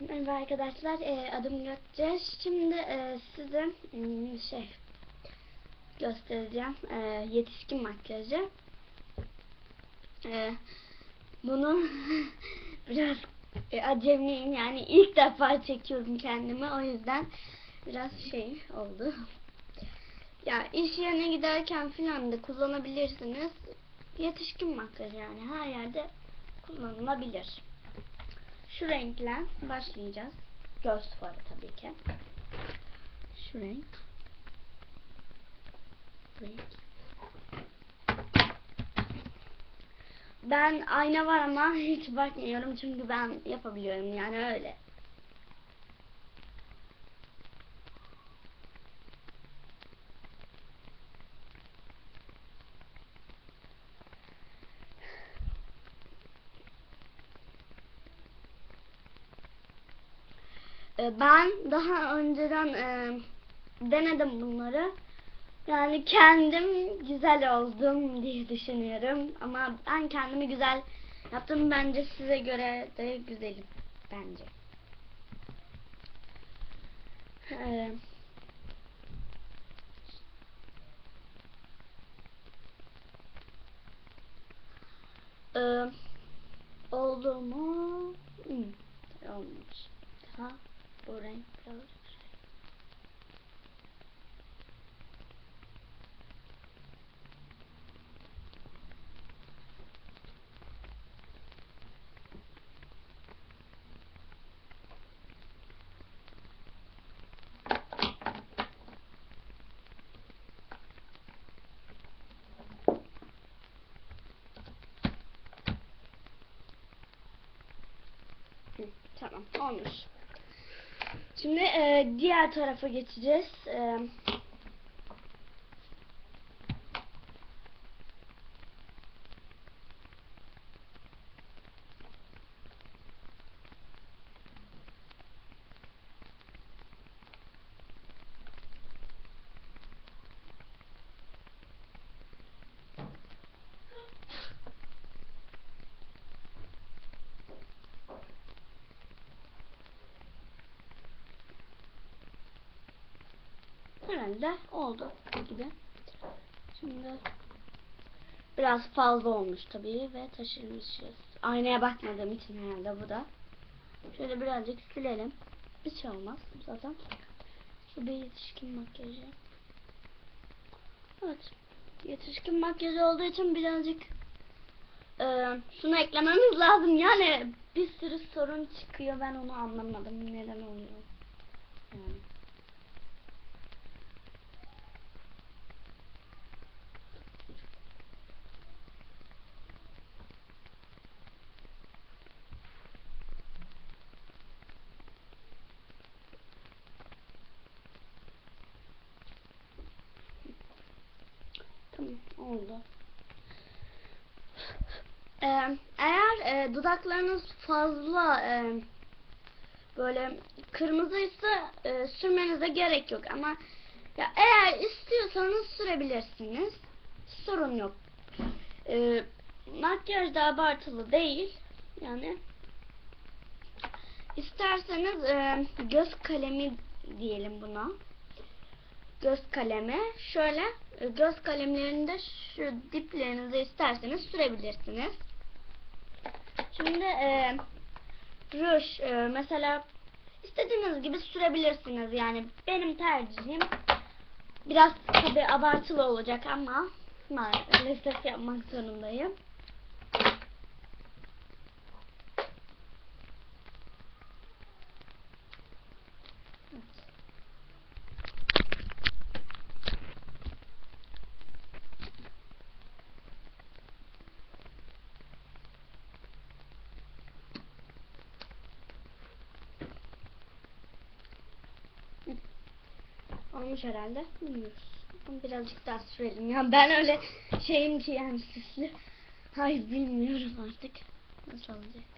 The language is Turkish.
Merhaba arkadaşlar, e, adım Gökçe. Şimdi e, size hmm, şey göstereceğim. E, yetişkin makyajı. E, bunu biraz e, acemiyim yani ilk defa çekiyorum kendimi o yüzden biraz şey oldu. Ya iş yerine giderken filan da kullanabilirsiniz. Yetişkin makyaj yani her yerde kullanılabilir. Şu renkle başlayacağız. Göz farı tabii ki. Şu renk. Renk. Ben ayna var ama hiç bakmıyorum çünkü ben yapabiliyorum yani öyle. Ben daha önceden e, denedim bunları. Yani kendim güzel oldum diye düşünüyorum. Ama ben kendimi güzel yaptım. Bence size göre de güzelim. Bence. Ee, Ee, oldu mu? Hmm, olmuş. Daha bu renk biraz şey. Hı, Tamam olmuş. Şimdi e, diğer tarafa geçeceğiz. E, herhalde oldu gibi. Şimdi biraz fazla olmuş tabii ve taşırmışız. Aynaya bakmadığım için herhalde bu da. Şöyle birazcık silelim. Bir şey olmaz zaten. Bu bir yetişkin makyajı. Evet. Yetişkin makyajı olduğu için birazcık e, şunu eklememiz lazım. Yani bir sürü sorun çıkıyor. Ben onu anlamadım. Neden oluyor? Yani. Tamam oldu. Ee, eğer e, dudaklarınız fazla e, böyle kırmızıysa e, sürmenize gerek yok ama ya eğer istiyorsanız sürebilirsiniz. Sorun yok. E, makyaj da abartılı değil. Yani isterseniz e, göz kalemi diyelim buna göz kalemi. Şöyle e, göz kalemlerini de şu diplerinize isterseniz sürebilirsiniz. Şimdi e, ruj e, mesela istediğiniz gibi sürebilirsiniz. Yani benim tercihim biraz tabi abartılı olacak ama maalesef yapmak zorundayım. Olmuş herhalde. Bilmiyoruz. Birazcık daha sürelim ya. Ben öyle şeyim ki yani süslü. Hayır bilmiyorum artık. Nasıl olacak?